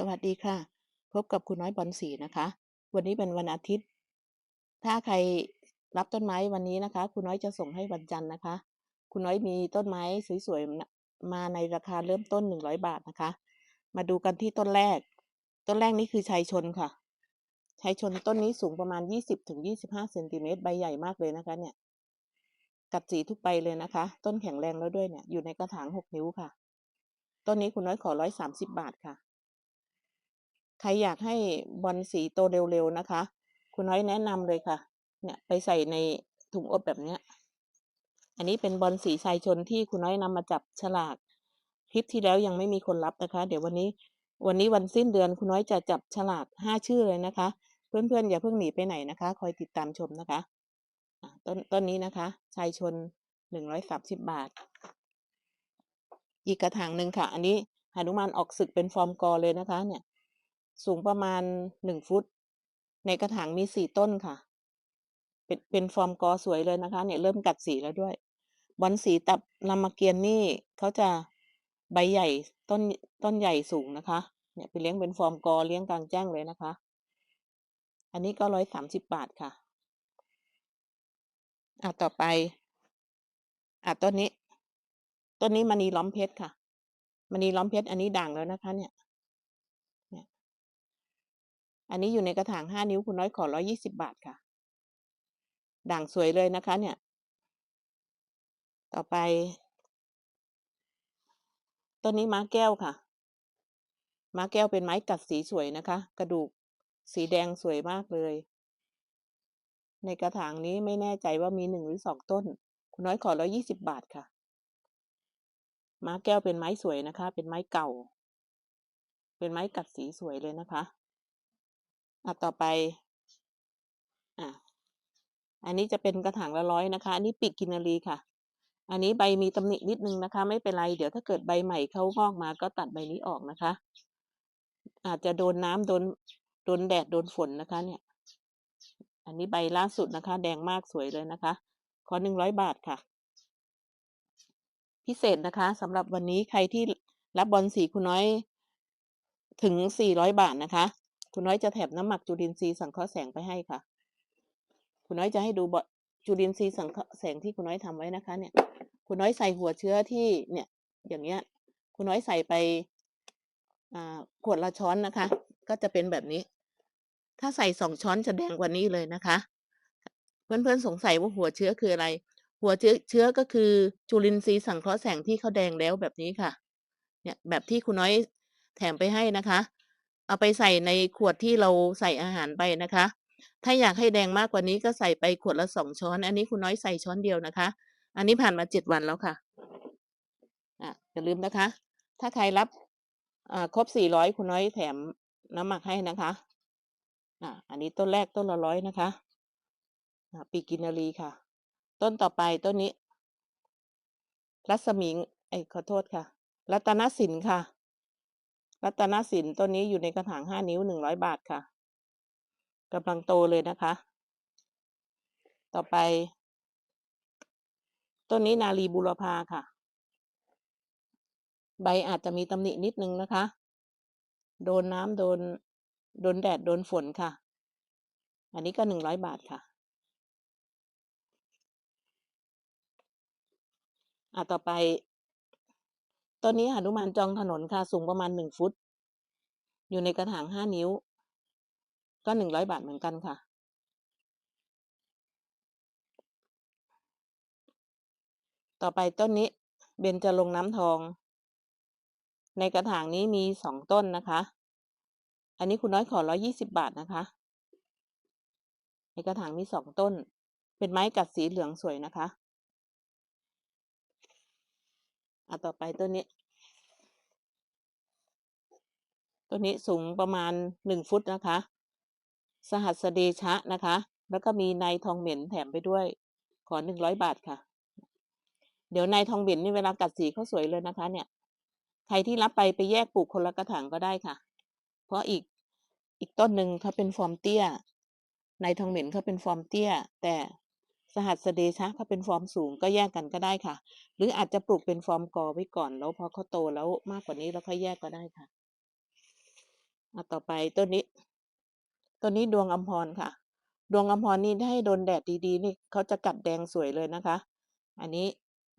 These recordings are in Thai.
สวัสดีค่ะ พบกับคุณน้อยบอลสีนะคะ วันนี้เป็นวันอาทิตย์ ถ้าใครรับต้นไม้วันนี้นะคะ คุณน้อยจะส่งให้วันจันทร์นะคะ คุณน้อยมีต้นไม้สวยๆมาในราคาเริ่มต้นหนึ่งร้อยบาทนะคะ มาดูกันที่ต้นแรก ต้นแรกนี้คือชัยชนค่ะชัยชนต้นนี้สูงประมาณยี่สิบถึงยี่สิบห้าเซนติเมตรใบใหญ่มากเลยนะคะ เนี่ยกัดสีทุกใบเลยนะคะ ต้นแข็งแรงแล้วด้วยเนี่ย อยู่ในกระถางหกนิ้วค่ะ ต้นนี้คุณน้อยขอร้อยสามสิบบาทค่ะ ใครอยากให้บอลสีโตเร็วๆนะคะ คุณน้อยแนะนำเลยค่ะ เนี่ยไปใส่ในถุงอบแบบเนี้ย อันนี้เป็นบอลสีชายชนที่คุณน้อยนำมาจับฉลาก คลิปที่แล้วยังไม่มีคนรับนะคะ เดี๋ยววันนี้ วันนี้วันสิ้นเดือนคุณน้อยจะจับฉลากห้าชื่อเลยนะคะ เพื่อนๆอย่าเพิ่งหนีไปไหนนะคะ คอยติดตามชมนะคะต้นต้นนี้นะคะ ชายชนหนึ่งร้อยสามสิบบาท อีกกระถางหนึ่งค่ะ อันนี้หนุมานออกศึกเป็นฟอร์มกอเลยนะคะ เนี่ย สูงประมาณหนึ่งฟุต ในกระถางมีสี่ต้นค่ะ เป็นเป็นฟอร์มกอสวยเลยนะคะ เนี่ยเริ่มกัดสีแล้วด้วย บอลสีตับลำมาเกียนนี่เขาจะใบใหญ่ต้นต้นใหญ่สูงนะคะ เนี่ยไปเลี้ยงเป็นฟอร์มกอเลี้ยงกลางแจ้งเลยนะคะ อันนี้ก็ร้อยสามสิบบาทค่ะ อะต่อไป อะต้นนี้ ต้นนี้มณีล้อมเพชรค่ะมณีล้อมเพชรอันนี้ด่างแล้วนะคะ เนี่ย อันนี้อยู่ในกระถางห้านิ้วคุณน้อยขอร้อยี่สิบาทค่ะ ด่างสวยเลยนะคะ เนี่ย ต่อไป ต้นนี้ม้าแก้วค่ะ ม้าแก้วเป็นไม้กัดสีสวยนะคะ กระดูกสีแดงสวยมากเลย ในกระถางนี้ไม่แน่ใจว่ามีหนึ่งหรือสองต้น คุณน้อยขอร้อยี่สิบาทค่ะ ม้าแก้วเป็นไม้สวยนะคะ เป็นไม้เก่า เป็นไม้กัดสีสวยเลยนะคะ อะต่อไปอะอันนี้จะเป็นกระถางละร้อยนะคะ อันนี้ปีกกินนารีค่ะ อันนี้ใบมีตำหนินิดนึงนะคะ ไม่เป็นไร เดี๋ยวถ้าเกิดใบใหม่เขางอกมาก็ตัดใบนี้ออกนะคะ อาจจะโดนน้ำโดนโดนแดดโดนฝนนะคะ เนี่ย อันนี้ใบล่าสุดนะคะ แดงมากสวยเลยนะคะ ขอหนึ่งร้อยบาทค่ะ พิเศษนะคะสำหรับวันนี้ใครที่รับบอลสีคุณน้อยถึงสี่ร้อยบาทนะคะ คุณน้อยจะแถบน้ำหมักจุลินทรีย์สังเคราะห์แสงไปให้ค่ะ คุณน้อยจะให้ดูบอจุลินทรีย์สังเคราะห์แสงที่คุณน้อยทำไว้นะคะ เนี่ย คุณน้อยใส่หัวเชื้อที่เนี่ย อย่างเงี้ย คุณน้อยใส่ไปขวดละช้อนนะคะ ก็จะเป็นแบบนี้ ถ้าใส่สองช้อนจะแดงกว่านี้เลยนะคะ เพื่อนๆสงสัยว่าหัวเชื้อคืออะไร หัวเชื้อเชื้อก็คือจุลินทรีย์สังเคราะห์แสงที่เขาแดงแล้วแบบนี้ค่ะ เนี่ยแบบที่คุณน้อยแถมไปให้นะคะ เอาไปใส่ในขวดที่เราใส่อาหารไปนะคะ ถ้าอยากให้แดงมากกว่านี้ก็ใส่ไปขวดละสองช้อน อันนี้คุณน้อยใส่ช้อนเดียวนะคะ อันนี้ผ่านมาเจ็ดวันแล้วค่ะอะอย่าลืมนะคะ ถ้าใครรับอ่าครบสี่ร้อยคุณน้อยแถมน้ำหมักให้นะคะอ่าอันนี้ต้นแรกต้นละร้อยนะคะอ่าปีกินนารีค่ะ ต้นต่อไปต้นนี้ รัศมีไอ้ขอโทษค่ะ รัตนสินค่ะ รัตนสินต้นนี้อยู่ในกระถางห้านิ้วหนึ่งร้อยบาทค่ะกำลังโตเลยนะคะ ต่อไป ต้นนี้นาลีบุรพาค่ะ ใบอาจจะมีตำหนินิดนึงนะคะ โดนน้ำโดน โดนแดดโดนฝนค่ะ อันนี้ก็หนึ่งร้อยบาทค่ะอะต่อไป ต้นนี้หนุมานจองถนนค่ะ สูงประมาณหนึ่งฟุต อยู่ในกระถางห้านิ้ว ก็หนึ่งร้อยบาทเหมือนกันค่ะ ต่อไปต้นนี้เบญจรงน้ำทอง ในกระถางนี้มีสองต้นนะคะ อันนี้คุณน้อยขอร้อยี่สิบาทนะคะ ในกระถางมีสองต้น เป็นไม้กัดสีเหลืองสวยนะคะ อะต่อไปต้นนี้ต้นนี้สูงประมาณหนึ่งฟุตนะคะ สหัสเดชะนะคะ แล้วก็มีนายทองเหม็นแถมไปด้วย ขอหนึ่งร้อยบาทค่ะ เดี๋ยวนายทองเหม็นนี่เวลากัดสีเขาสวยเลยนะคะ เนี่ย ใครที่รับไปไปแยกปลูกคนละกระถางก็ได้ค่ะ เพราะอีกอีกต้นหนึ่งเขาเป็นฟอร์มเตี้ยนายทองเหม็นเขาเป็นฟอร์มเตี้ย แต่ หัสเดชะเขาเป็นฟอร์มสูงก็แยกกันก็ได้ค่ะ หรืออาจจะปลูกเป็นฟอร์มกอไว้ก่อนแล้วพอเขาโตแล้วมากกว่านี้แล้วค่อยแยกก็ได้ค่ะอะต่อไปต้นนี้ต้นนี้ดวงอัมพรค่ะ ดวงอัมพรนี่ถ้าให้โดนแดดดีๆ นี่เขาจะกัดแดงสวยเลยนะคะ อันนี้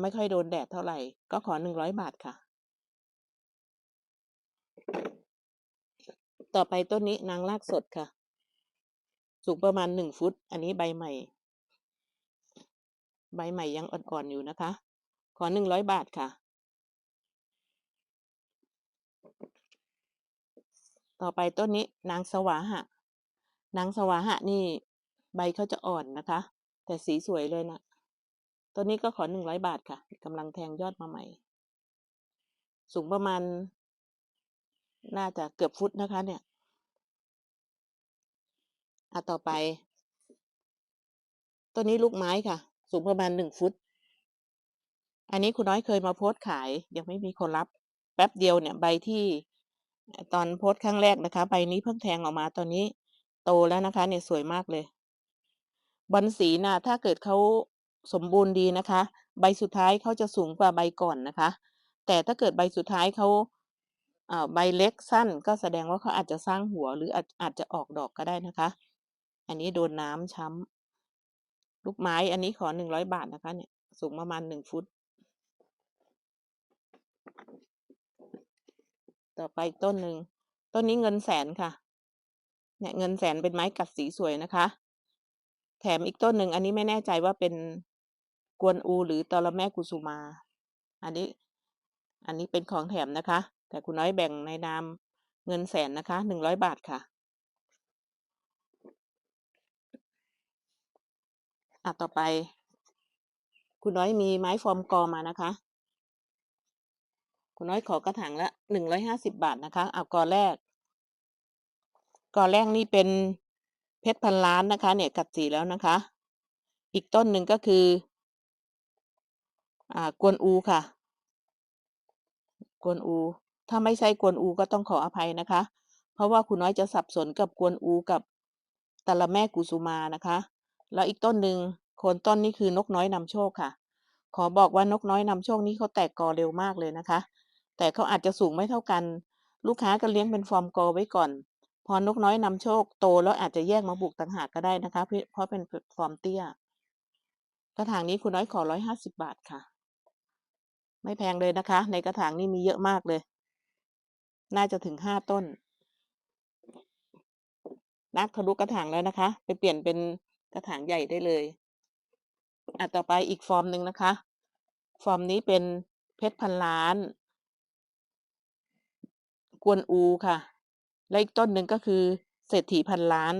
ไม่ค่อยโดนแดดเท่าไหร่ ก็ขอหนึ่งร้อยบาทค่ะ ต่อไปต้นนี้นางรากสดค่ะ สูงประมาณหนึ่งฟุต อันนี้ใบใหม่ ใบใหม่ยังอ่อนๆอยู่นะคะ ขอหนึ่งร้อยบาทค่ะ ต่อไปต้นนี้นางสวาหะ นางสวาหะนี่ใบเขาจะอ่อนนะคะ แต่สีสวยเลยนะต้นนี้ก็ขอหนึ่งร้อยบาทค่ะกำลังแทงยอดมาใหม่ สูงประมาณ น่าจะเกือบฟุตนะคะ เนี่ยอะต่อไป ต้นนี้ลูกไม้ค่ะ สูงประมาณหนึ่งฟุต อันนี้คุณน้อยเคยมาโพสต์ขาย ยังไม่มีคนรับ แป๊บเดียวเนี่ยใบที่ตอนโพสต์ครั้งแรกนะคะ ใบนี้เพิ่งแทงออกมาตอนนี้โตแล้วนะคะ เนี่ยสวยมากเลย บอลสีน่ะถ้าเกิดเขาสมบูรณ์ดีนะคะ ใบสุดท้ายเขาจะสูงกว่าใบก่อนนะคะ แต่ถ้าเกิดใบสุดท้ายเขาอ่าใบเล็กสั้นก็แสดงว่าเขาอาจจะสร้างหัวหรืออาจอาจจะออกดอกก็ได้นะคะ อันนี้โดนน้ำช้ำ ลูกไม้อันนี้ขอหนึ่งร้อยบาทนะคะ เนี่ย สูงประมาณหนึ่งฟุต ต่อไปต้นหนึ่ง ต้นนี้เงินแสนค่ะ เนี่ยเงินแสนเป็นไม้กัดสีสวยนะคะ แถมอีกต้นหนึ่งอันนี้ไม่แน่ใจว่าเป็นกวนอูหรือตอระแม่กุสุมา อันนี้ อันนี้เป็นของแถมนะคะ แต่คุณน้อยแบ่งในนามเงินแสนนะคะหนึ่งร้อยบาทค่ะ อะต่อไป คุณน้อยมีไม้ฟอร์มกอมานะคะ คุณน้อยขอกระถางละหนึ่งร้อยห้าสิบบาทนะคะ เอากอแรก กอแรกนี่เป็นเพชรพันล้านนะคะ เนี่ยกัดสีแล้วนะคะ อีกต้นหนึ่งก็คือ อ่ากวนอูค่ะ กวนอู ถ้าไม่ใช่กวนอูก็ต้องขออภัยนะคะ เพราะว่าคุณน้อยจะสับสนกับกวนอูกับตะละแม่กุสุมานะคะ แล้วอีกต้นหนึ่งโคนต้นนี้คือนกน้อยนำโชคค่ะ ขอบอกว่านกน้อยนำโชคนี้เขาแตกกอเร็วมากเลยนะคะ แต่เขาอาจจะสูงไม่เท่ากัน ลูกค้าก็เลี้ยงเป็นฟอร์มกอไว้ก่อน พอนกน้อยนำโชคโตแล้วอาจจะแยกมาบุกต่างหากก็ได้นะคะ เพราะเป็นฟอร์มเตี้ย กระถางนี้คุณน้อยขอร้อยห้าสิบบาทค่ะ ไม่แพงเลยนะคะ ในกระถางนี่มีเยอะมากเลย น่าจะถึงห้าต้นนักทะลุกระถางแล้วนะคะ ไปเปลี่ยนเป็น กระถางใหญ่ได้เลยอะต่อไปอีกฟอร์มหนึ่งนะคะ ฟอร์มนี้เป็นเพชรพันล้าน กวนอูค่ะ และอีกต้นหนึ่งก็คือ เศรษฐีพันล้าน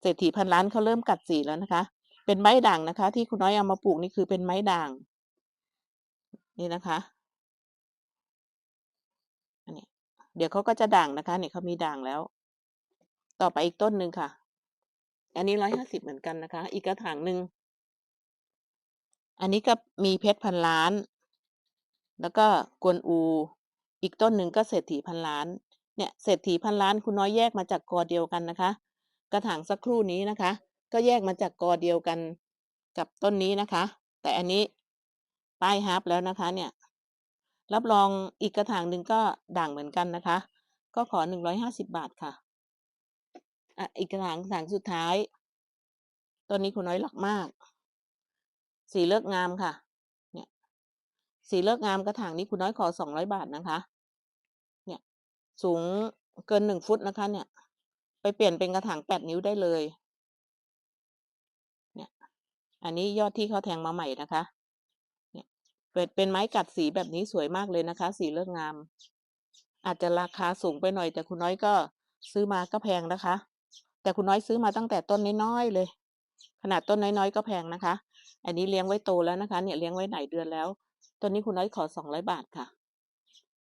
เศรษฐีพันล้านเขาเริ่มกัดสีแล้วนะคะ เป็นไม้ด่างนะคะ ที่คุณน้อยเอามาปลูกนี่คือเป็นไม้ด่าง นี่นะคะอันนี้เดี๋ยวเขาก็จะด่างนะคะเนี่ยเขามีด่างแล้ว ต่อไปอีกต้นหนึ่งค่ะ อันนี้ร้อยห้าสิบเหมือนกันนะคะ อีกกระถางหนึ่ง อันนี้ก็มีเพชรพันล้าน แล้วก็กวนอู อีกต้นหนึ่งก็เศรษฐีพันล้าน เนี่ยเศรษฐีพันล้านคุณน้อยแยกมาจากกอเดียวกันนะคะ กระถางสักครู่นี้นะคะ ก็แยกมาจากกอเดียวกันกับต้นนี้นะคะ แต่อันนี้ป้ายฮับแล้วนะคะ เนี่ย รับรองอีกกระถางหนึ่งก็ด่างเหมือนกันนะคะ ก็ขอหนึ่งร้อยห้าสิบบาทค่ะ อะอีกระถางกระถางสุดท้ายต้นนี้คุณน้อยหลักมาก สีเลือกงามค่ะ เนี่ย สีเลือกงามกระถางนี้คุณน้อยขอสองร้อยบาทนะคะ เนี่ย สูงเกินหนึ่งฟุตนะคะ เนี่ย ไปเปลี่ยนเป็นกระถางแปดนิ้วได้เลย เนี่ย อันนี้ยอดที่เขาแทงมาใหม่นะคะ เนี่ยเป็นไม้กัดสีแบบนี้สวยมากเลยนะคะ สีเลือกงามอาจจะราคาสูงไปหน่อยแต่คุณน้อยก็ซื้อมาก็แพงนะคะ แต่คุณน้อยซื้อมาตั้งแต่ต้นน้อยๆเลย ขนาดต้นน้อยๆ ก็แพงนะคะ อันนี้เลี้ยงไว้โตแล้วนะคะ เนี่ยเลี้ยงไว้ไหนเดือนแล้วต้นนี้คุณน้อยขอสองร้อยบาทค่ะ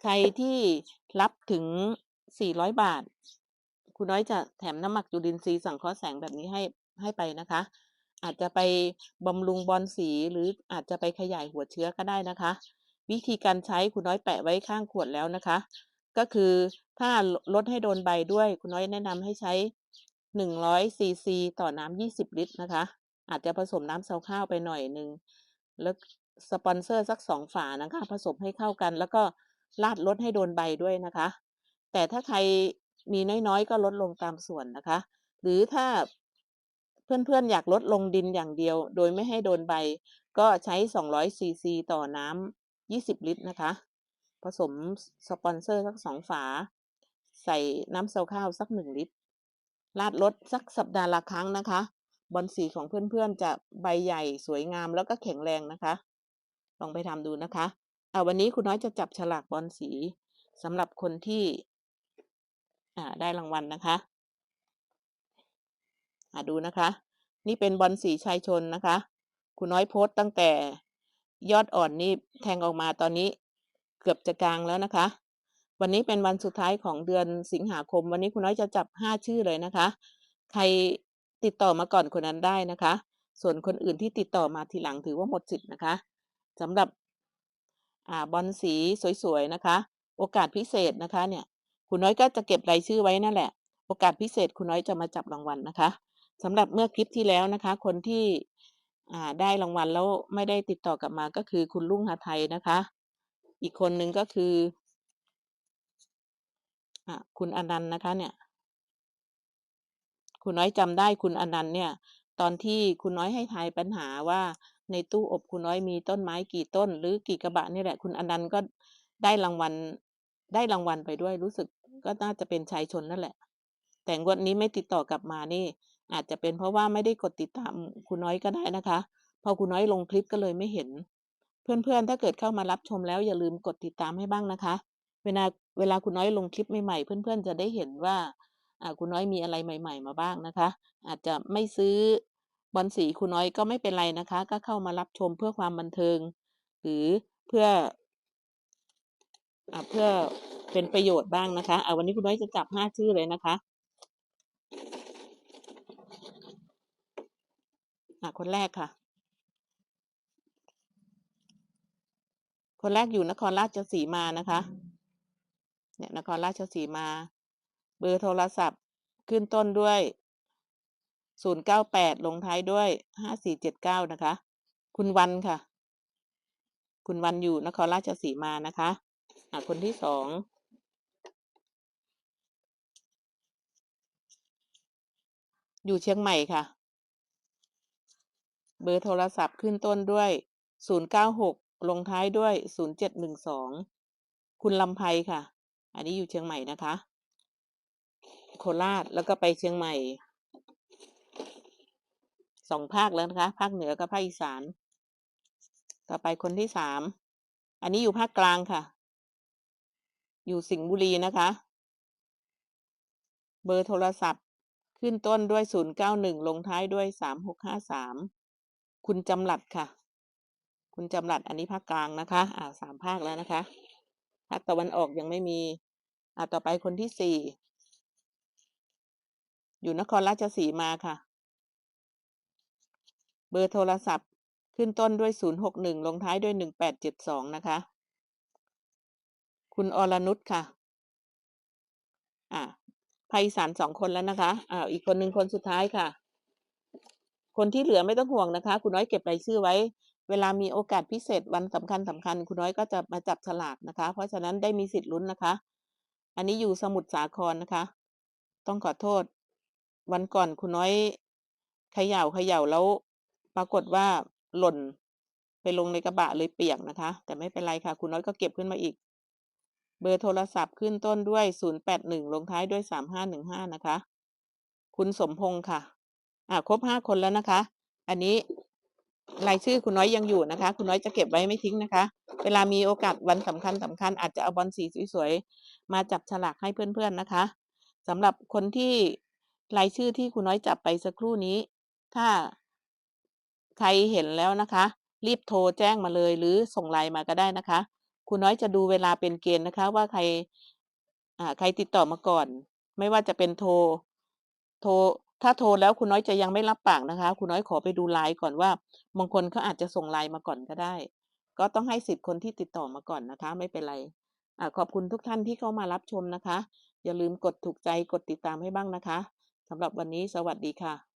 ใครที่รับถึงสี่ร้อยบาท คุณน้อยจะแถมน้ำหมักจุลินทรีย์สังเคราะห์แสงแบบนี้ให้ให้ไปนะคะ อาจจะไปบำรุงบอลสีหรืออาจจะไปขยายหัวเชื้อก็ได้นะคะ วิธีการใช้คุณน้อยแปะไว้ข้างขวดแล้วนะคะ ก็คือถ้าลดให้โดนใบด้วย คุณน้อยแนะนำให้ใช้ หนึ่งร้อยซีซีต่อน้ำยี่สิบลิตรนะคะ อาจจะผสมน้ำเซาข้าวไปหน่อยหนึ่งแล้วสปอนเซอร์สักสองฝานะคะ ผสมให้เข้ากัน แล้วก็ราดลดให้โดนใบด้วยนะคะ แต่ถ้าใครมีน้อยๆ ก็ลดลงตามส่วนนะคะ หรือถ้าเพื่อนๆ อยากลดลงดินอย่างเดียว โดยไม่ให้โดนใบ ก็ใช้200ซีซีต่อน้ำ20 ลิตรนะคะ ผสมสปอนเซอร์สัก2ฝา ใส่น้ำเซาข้าวสัก1ลิตร ราดรดสักสัปดาห์ละครั้งนะคะ บอนสีของเพื่อนๆจะใบใหญ่สวยงามแล้วก็แข็งแรงนะคะ ลองไปทำดูนะคะเอาวันนี้คุณน้อยจะจับฉลากบอนสีสำหรับคนที่อ่าได้รางวัลนะคะอ่าดูนะคะ นี่เป็นบอนสีชายชนนะคะ คุณน้อยโพสต์ตั้งแต่ยอดอ่อนนี่แทงออกมาตอนนี้เกือบจะกลางแล้วนะคะ วันนี้เป็นวันสุดท้ายของเดือนสิงหาคม วันนี้คุณน้อยจะจับ 5 ชื่อเลยนะคะ ใครติดต่อมาก่อนคนนั้นได้นะคะ ส่วนคนอื่นที่ติดต่อมาทีหลังถือว่าหมดสิทธิ์นะคะสำหรับอบอนสีสวยๆนะคะ โอกาสพิเศษนะคะเนี่ยคุณน้อยก็จะเก็บรายชื่อไว้นั่นแหละ โอกาสพิเศษคุณน้อยจะมาจับรางวัลนะคะสำหรับเมื่อคลิปที่แล้วนะคะ คนที่ได้รางวัลแล้วไม่ได้ติดต่อกลับมาก็คือคุณรุ่งหทัยนะคะ อีกคนหนึ่งก็คือ คุณอนันต์นะคะเนี่ย คุณน้อยจำได้คุณอนันต์เนี่ย ตอนที่คุณน้อยให้ทายปัญหาว่าในตู้อบคุณน้อยมีต้นไม้กี่ต้น หรือกี่กระบะนี่แหละ คุณอนันต์ก็ได้รางวัลได้รางวัลไปด้วยรู้สึกก็น่าจะเป็นชายชนนั่นแหละ แต่งวดนี้ไม่ติดต่อกลับมานี่ อาจจะเป็นเพราะว่าไม่ได้กดติดตามคุณน้อยก็ได้นะคะ พอคุณน้อยลงคลิปก็เลยไม่เห็น เพื่อนๆ ถ้าเกิดเข้ามารับชมแล้วอย่าลืมกดติดตามให้บ้างนะคะ เวลาเวลาคุณน้อยลงคลิปใหม่ๆ เพื่อนๆ จะได้เห็นว่าคุณน้อยมีอะไรใหม่ๆ มาบ้างนะคะ อาจจะไม่ซื้อบอนสีคุณน้อยก็ไม่เป็นไรนะคะ ก็เข้ามารับชมเพื่อความบันเทิง หรือเพื่ออเพื่อเป็นประโยชน์บ้างนะคะอ่าวันนี้คุณน้อยจะจับ5ชื่อเลยนะคะอ่าคนแรกค่ะ คนแรกอยู่นครราชสีมานะคะ เนี่ยนครราชสีมา เบอร์โทรศัพท์ขึ้นต้นด้วย 098 ลงท้ายด้วย 5479 นะคะ คุณวันค่ะ คุณวันอยู่นครราชสีมานะคะอ่าคนที่2อยู่เชียงใหม่ค่ะ เบอร์โทรศัพท์ขึ้นต้นด้วย 096 ลงท้ายด้วย 0712 คุณลำไพค่ะ อันนี้อยู่เชียงใหม่นะคะ โคราชแล้วก็ไปเชียงใหม่2ภาคแล้วนะคะ ภาคเหนือกับภาคอีสาน ต่อไปคนที่3อันนี้อยู่ภาคกลางค่ะ อยู่สิงห์บุรีนะคะ เบอร์โทรศัพท์ขึ้นต้นด้วย091ลงท้ายด้วย3653คุณจำรัดค่ะ คุณจำรัดอันนี้ภาคกลางนะคะ อ่า3ภาคแล้วนะคะ ภาคตะวันออกยังไม่มีอ่าต่อไปคนที่4อยู่นครราชสีมาค่ะ เบอร์โทรศัพท์ขึ้นต้นด้วย061ลงท้ายด้วย1872นะคะ คุณอรนุชค่ะ อ่าภาคอีสาน2คนแล้วนะคะ อ่าอีกคนหนึ่งคนสุดท้ายค่ะ คนที่เหลือไม่ต้องห่วงนะคะ คุณน้อยเก็บรายชื่อไว้ เวลามีโอกาสพิเศษวันสำคัญๆคุณน้อยก็จะมาจับฉลากนะคะ เพราะฉะนั้นได้มีสิทธิ์ลุ้นนะคะ อันนี้อยู่สมุทรสาครนะคะ ต้องขอโทษ วันก่อนคุณน้อยเขย่าๆแล้ว ปรากฏว่าหล่นไปลงในกระบะเลยเปียกนะคะ แต่ไม่เป็นไรค่ะ คุณน้อยก็เก็บขึ้นมาอีก เบอร์โทรศัพท์ขึ้นต้นด้วย 081 ลงท้ายด้วย 3515 นะคะ คุณสมพงษ์ค่ะ อ่าครบ 5 คนแล้วนะคะ อันนี้ รายชื่อคุณน้อยยังอยู่นะคะ คุณน้อยจะเก็บไว้ไม่ทิ้งนะคะ เวลามีโอกาสวันสำคัญๆอาจจะเอาบอนสีสวยๆมาจับฉลากให้เพื่อนๆนะคะสำหรับคนที่รายชื่อที่คุณน้อยจับไปสักครู่นี้ ถ้าใครเห็นแล้วนะคะ รีบโทรแจ้งมาเลยหรือส่ง LINE มาก็ได้นะคะ คุณน้อยจะดูเวลาเป็นเกณฑ์นะคะ ว่าใครอ่าใครติดต่อมาก่อน ไม่ว่าจะเป็นโทร โทร ถ้าโทรแล้วคุณน้อยจะยังไม่รับปากนะคะ คุณน้อยขอไปดูไลน์ก่อนว่าบางคนเขาอาจจะส่งไลน์มาก่อนก็ได้ ก็ต้องให้สิทธิ์คนที่ติดต่อมาก่อนนะคะ ไม่เป็นไรอขอบคุณทุกท่านที่เข้ามารับชมนะคะ อย่าลืมกดถูกใจกดติดตามให้บ้างนะคะสำหรับวันนี้สวัสดีค่ะ